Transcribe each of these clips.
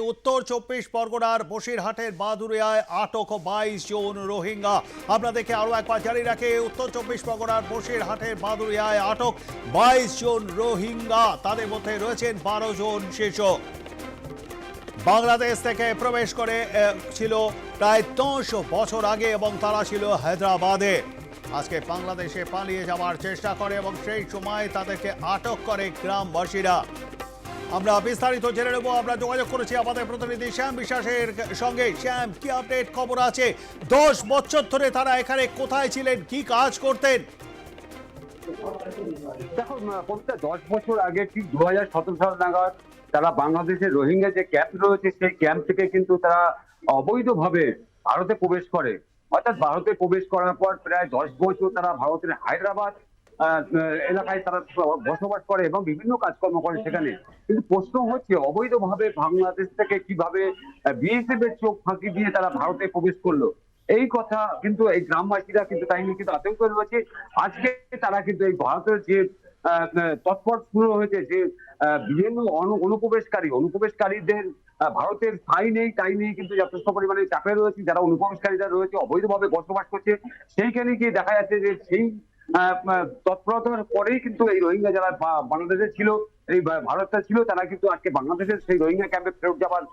উত্তর চব্বিশ পরগনার বসিরহাটের বাদুরিয়ায় আটক বাইশ জন রোহিঙ্গা। আপনাদেরকে আরও একবার জারি রাখে, উত্তর চব্বিশ পরগনার বসিরহাটের বাদুরিয়ায় আটক বাইশ জন রোহিঙ্গা। তাদের মধ্যে রয়েছেন বারো জন শিশু বাংলাদেশ থেকে প্রবেশ করে ছিল প্রায় দশ বছর আগে এবং তারা ছিল হায়দ্রাবাদে। আজকে বাংলাদেশে পালিয়ে যাওয়ার চেষ্টা করে এবং সেই সময় তাদেরকে আটক করে গ্রামবাসীরা। আমরা বিস্তারিত জেনে নেব। আমরা যোগাযোগ করেছি আমাদের প্রতিনিধি শ্যাম বিশ্বাসের সঙ্গে। শ্যাম, কি আপডেট খবর আছে? দশ বছর ধরে তারা এখানে কোথায় ছিলেন? কি কাজ করতেন? দেখো কবিতা দশ বছর আগে ঠিক দু হাজার সতেরো সাল নাগাদ তারা বাংলাদেশের রোহিঙ্গা যে ক্যাম্প রয়েছে, সেই ক্যাম্প থেকে কিন্তু তারা অবৈধভাবে ভারতে প্রবেশ করে। অর্থাৎ ভারতে প্রবেশ করার পর প্রায় দশ বছর তারা ভারতের হায়দ্রাবাদ এলাকায় তারা বসবাস করে এবং বিভিন্ন কাজকর্ম করে সেখানে। কিন্তু প্রশ্ন হচ্ছে, অবৈধভাবে বাংলাদেশ থেকে কীভাবে বিএসএফ এর চোখ ফাঁকি দিয়ে তারা ভারতে প্রবেশ করল? এই কথা কিন্তু এই গ্রামবাসীরা কিন্তু তাই নিয়ে কিন্তু আতঙ্ক রয়েছে। আজকে তারা কিন্তু এই ভারতের যে তৎপর শুরু হয়েছে যে বিভিন্ন অনু- অনুপ্রবেশকারী, অনুপ্রবেশকারীদের ভারতের ঠাই নেই, তাই নিয়ে কিন্তু যথেষ্ট পরিমাণে চাপে রয়েছে, যারা অনুপ্রবেশকারীরা রয়েছে, অবৈধভাবে বসবাস করছে, সেইখানে গিয়ে দেখা যাচ্ছে যে সেই তৎপরতার পরেই কিন্তু এই রোহিঙ্গা যারা বাংলাদেশে ছিল, এই ভারতটা ছিল, তারা কিন্তু আজকে বাংলাদেশের সেই রোহিঙ্গা ক্যাম্পে ফেরত যাওয়ার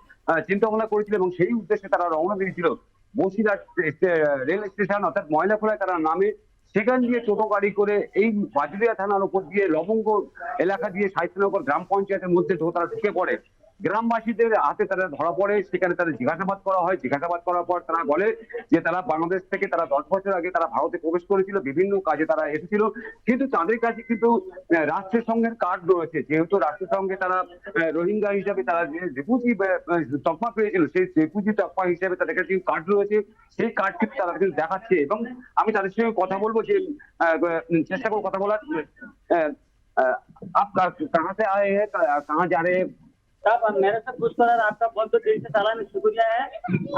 চিন্তা ভাবনা করেছিল এবং সেই উদ্দেশ্যে তারা রওনা দিয়েছিল। বসিরহাট রেল স্টেশন অর্থাৎ ময়লাখোলায় তারা নামে, সেখান দিয়ে টোটো গাড়ি করে এই বাজুরিয়া থানার উপর দিয়ে লবঙ্গ এলাকা দিয়ে সাহিত্যনগর গ্রাম পঞ্চায়েতের মধ্যে তারা ঢুকে পড়ে। গ্রামবাসীদের হাতে তারা ধরা পড়ে সেখানে তাদের জিজ্ঞাসাবাদ করা হয় জিজ্ঞাসাবাদ করার পর তারা বলে যে তারা বাংলাদেশ থেকে তারা দশ বছর আগে তারা ভারতে প্রবেশ করেছিল বিভিন্ন কাজে তারা এসেছিল কিন্তু তাদের কাছে কিন্তু আহ, রাষ্ট্রের সঙ্গের কার্ড রয়েছে যেহেতু রাষ্ট্রের সঙ্গে তারা আহ, রোহিঙ্গা হিসাবে তারা যে রেফুজি তকমা পেয়েছিল সেই রেফুজি তকমা হিসাবে তাদের কাছে কার্ড রয়েছে সেই কার্ড কিন্তু তারা কিন্তু দেখাচ্ছে এবং আমি তাদের সঙ্গে কথা বলবো যে আহ, আহ, চেষ্টা করবো কথা বলার আহ, আহ, आप कहाँ कहाँ से आए हैं कहाँ जा रहे हैं साहब मेरे से पूछ कर आपका बहुत बहुत दिल से सलाम शुक्रिया है।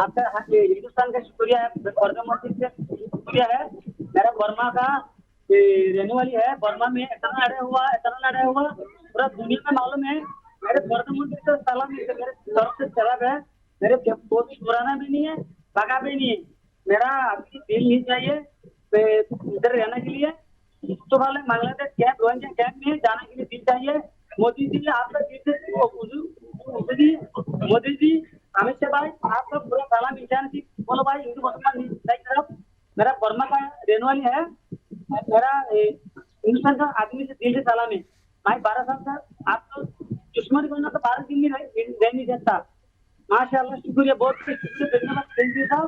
आपका हिंदुस्तान का शुक्रिया है प्रधानमंत्री से शुक्रिया है। मेरा वर्मा का रहने वाली है। वर्मा में इतना लड़े हुआ, इतना लड़े हुआ, पूरा दुनिया में मालूम है। मेरे प्रधानमंत्री से सलाम मेरे तरफ़ से जवाब है मेरे कोई भी पुराना भी नहीं है भगा भी नहीं मेरा अभी दिल नहीं चाहिए इधर रहने के लिए। तो वाले बांग्लादेश कैंप, रोहिंग्या कैंप में जाने के लिए दिल चाहिए। मोदी जी आपका मोदी जी अमित शाह भाई आपका पूरा सलाम इंसान जी बोलो भाई, हिंदू मुसलमान तरफ़। मेरा वर्मा का रहने वाली है। मेरा हिंदुस्तान का आदमी से दिल से सलाम। है भाई, बारह साल का आप तो दुश्मन बनना तो बारह दिन में रह नहीं सकता माशाल्लाह, शुक्रिया, बहुत धन्यवाद थैंक यू साहब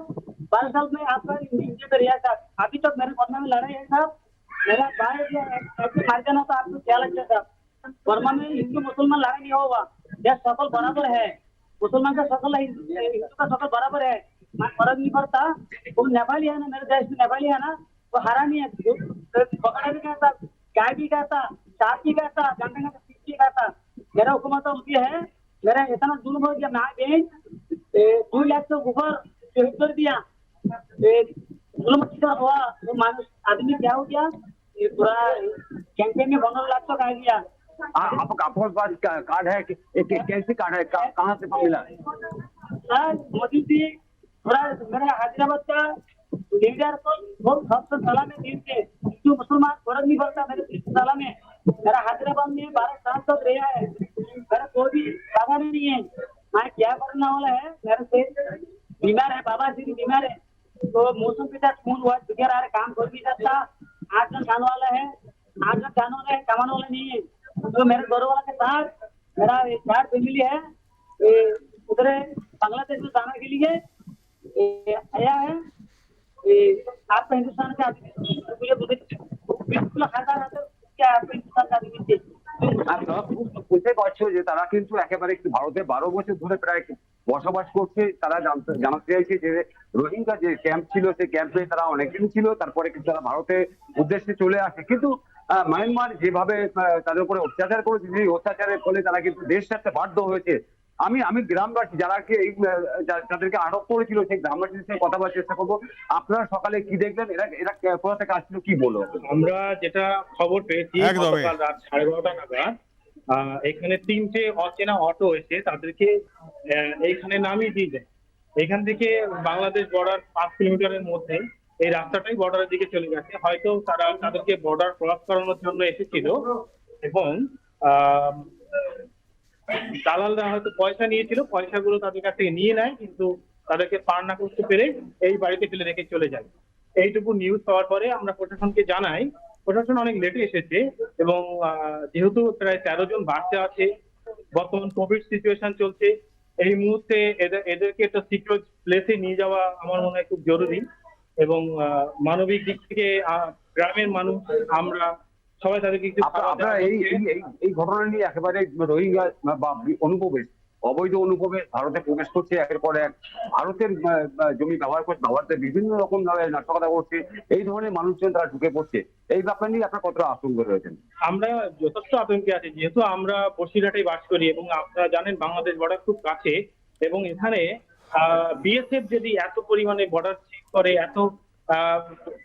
बारह साल में आपका इंडिया में रिया साहब अभी तक मेरे वर्मा में लड़ाई है साहब मेरा भाई ऐसे मार जाना तो आपको क्या लगता है साहब वर्मा में हिंदू मुसलमान लड़ाई नहीं होगा। यह सकल बराबर है। मुसलमान का सकल है हिंदू का सकल बराबर है। फ़र्क नहीं पड़ता। वो नेपाली है ना, मेरे देश में नेपाली है ना, वो हरामी है। पकड़ा भी कहता गाय भी कहता सांप भी कहता गंगा का भी कहता। मेरा हुकूमत उनकी है। मेरा इतना जुल्म हो गया, मैं बहन दो लाख से ऊपर शहीद कर दिया। जुल्म कितना हुआ? वो मानुष आदमी क्या हो गया? पूरा कैंपेन में पंद्रह लाख तक गया। आ- आप आपके का- कार्ड है कि- एक- कैसे कार्ड है, कहाँ से मिला? मोदी जी, मेरा हैदराबाद का लीडर को बहुत सबसे सलाम है दिल से हिंदू मुसलमान फ़र्क नहीं पड़ता मेरे दिल से सलाम है मेरा हैदराबाद में बारह साल तक रहा है। मेरा कोई भी बाबा नहीं है। मैं क्या करना वाला है? मेरे से बीमार है, बाबा जी भी बीमार है। तो मौसम के साथ खून हुआ आ रहा काम कर नहीं सकता। आठ जन खाने वाला है। आठ जन खाने वाला है, कमाने वाला नहीं है। तो मेरे घर वाला के साथ मेरा एक चार फैमिली है ये उधर बांग्लादेश में जाने के लिए ये आया है ये आपका हिंदुस्तान का आदमी मुझे बुद्धि- बिल्कुल खाता रहता क्या आपका हिंदुस्तान का आदमी थे আপনারা বুঝতে পারছো যে তারা কিন্তু একেবারে একটু ভারতে বারো বছর ধরে প্রায় বসবাস করছে তারা জানতে জানাতে চাইছে যে রোহিঙ্গা যে ক্যাম্প ছিল সেই ক্যাম্পে তারা অনেকদিন ছিল তারপরে কিন্তু তারা ভারতে উদ্দেশ্যে চলে আসে কিন্তু আহ, মায়ানমার যেভাবে আহ, তাদের উপরে অত্যাচার করেছে সেই অত্যাচারের ফলে তারা কিন্তু দেশ ছাড়তে বাধ্য হয়েছে। আমি আমি গ্রামবাসী যারা কি এই যাদেরকে আটক করেছিল সেই গ্রামবাসীদের সঙ্গে কথা বলার চেষ্টা করব। আপনারা সকালে কি দেখলেন? এরা এরা কোথা থেকে আসছিল কি বলব আমরা যেটা খবর পেয়েছি। গতকাল রাত সাড়ে বারোটা নাগাদ আহ, এখানে তিনটে অচেনা অটো এসে তাদেরকে আহ, এইখানে নামিয়ে দিয়ে যায়। এখান থেকে বাংলাদেশ বর্ডার পাঁচ কিলোমিটারের মধ্যে এই রাস্তাটাই বর্ডারের দিকে চলে গেছে। হয়তো তারা তাদেরকে বর্ডার ক্রস করানোর জন্য এসেছিল এবং দালালরা হয়তো পয়সা নিয়েছিল, পয়সাগুলো তাদের কাছ থেকে নিয়ে নেয়, কিন্তু তাদেরকে পার না করতে পেরে এই বাড়িতে ফেলে রেখে চলে যায়। এইটুকু নিউজ পাওয়ার পরে আমরা প্রশাসনকে জানাই, প্রশাসন অনেক লেটে এসেছে এবং যেহেতু প্রায় তেরো জন বাচ্চা আছে, বর্তমান কোভিড সিচুয়েশন চলছে, এই মুহূর্তে এদের, এদেরকে একটা সিকিউর প্লেসে নিয়ে যাওয়া আমার মনে হয় খুব জরুরি। এবং মানবিক দিক থেকে গ্রামের মানুষ আমরা সবাই তাদেরকে একটু আপনারা খাবার আপনারা এই এই ঘটনা নিয়ে একেবারে রোহিঙ্গা বা অনুপ্রবেশ অবৈধ অনুপ্রবেশ ভারতে প্রবেশ করছে একের পর এক ভারতের জমি ব্যবহার করছে ভারতে বিভিন্ন রকম ভাবে নাশকতা করছে এই ধরনের মানুষজন তারা ঢুকে পড়ছে। এই ব্যাপার নিয়ে আপনার কতটা আতঙ্ক রয়েছেন? আমরা যথেষ্ট আতঙ্কে আছি যেহেতু আমরা বসিরহাটে বাস করি এবং আপনারা জানেন বাংলাদেশ বর্ডার খুব কাছে এবং এখানে বিএসএফ যদি এত পরিমাণে বর্ডার করে এত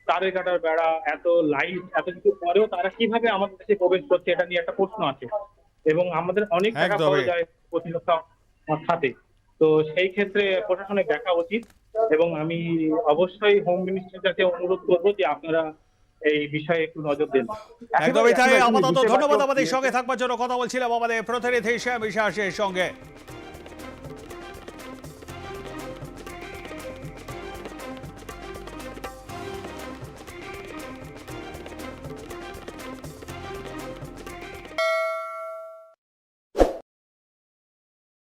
তারের কাটার বেড়া এত লাইট এত কিছু পরেও তারা কীভাবে আমাদের দেশে প্রবেশ করছে এটা নিয়ে একটা প্রশ্ন আছে। এবং আমাদের অনেক টাকা। খরচ যায় প্রতিরক্ষা খাতে তো সেই ক্ষেত্রে প্রশাসনের দেখা উচিত এবং আমি অবশ্যই হোম মিনিস্ট্রির কাছে অনুরোধ করব যে আপনারা এই বিষয়ে একটু নজর দেন। একদমই তাই। আপাতত ধন্যবাদ আমাদের সঙ্গে থাকবার জন্য কথা বলছিলাম আমাদের প্রতিনিধি শ্যাম বিশ্বাসের সঙ্গে।